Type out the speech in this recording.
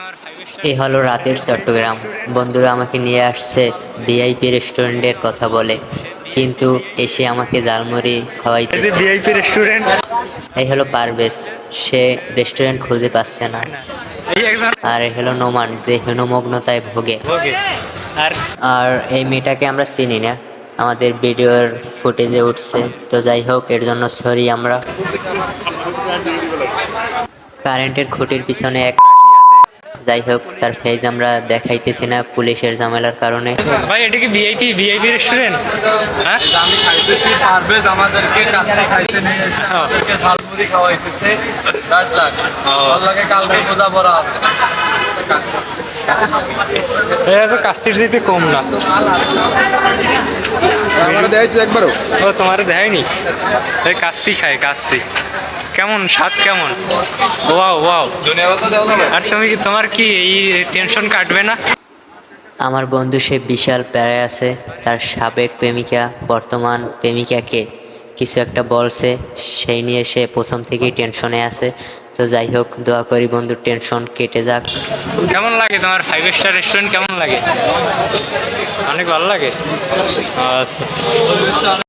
তোমার ফাইভ এ হলো রাতের চট্টগ্রাম। বন্ধুরা আমাকে নিয়ে আসছে ভিআইপি রেস্টুরেন্টের কথা বলে। কিন্তু এসে আমাকে জালমুড়ি খাওয়াইতেছে। VIP restaurant. এই হলো পারভেজ। সে রেস্টুরেন্ট খুঁজে পাচ্ছে না। আর এই হলো নোমান যে হীনমগ্নতায় ভোগে। আর? আর এই মেয়েটাকে আমরা চিনি না। আমাদের ভিডিওর ফুটেজে উঠছে। তো যাই হোক এর জন্য সরি আমরা। কারেন্টের খুঁটির পিছনে এক যাই হোক তার ফেজ আমরা দেখাইতেছি না পুলিশের ঝামেলার কারণে। ভাই এটা কি ভিআইপি ভিআইপি রেস্টুরেন্ট হ্যাঁ? আমি খাইতেছি পারভেজ আমাদেরকে কাছে খাইতে নিয়ে এসে আমাদেরকে ঝালমুড়ি খাওয়াইতেছে। ষাট লাখ ভালো লাগে কালকে বোঝা হবে। কাশির দিতে কম না। আমার দেখাইছে একবারও? ও তোমার দেয়নি এই কাশি খায় কাশি। কেমন? স্বাদ কেমন? Wow wow. আর তুমি কি তোমার কি এই টেনশন কাটবে না? আমার বন্ধু সে বিশাল প্যারায় আছে তার সাবেক প্রেমিকা বর্তমান প্রেমিকাকে কিছু একটা বলছে সেই নিয়ে সে প্রথম থেকেই টেনশনে আছে। তো যাই হোক দোয়া করি বন্ধুর টেনশন কেটে যাক। কেমন লাগে তোমার ফাইভ স্টার রেস্টুরেন্ট কেমন লাগে? অনেক ভালো লাগে। আচ্ছা।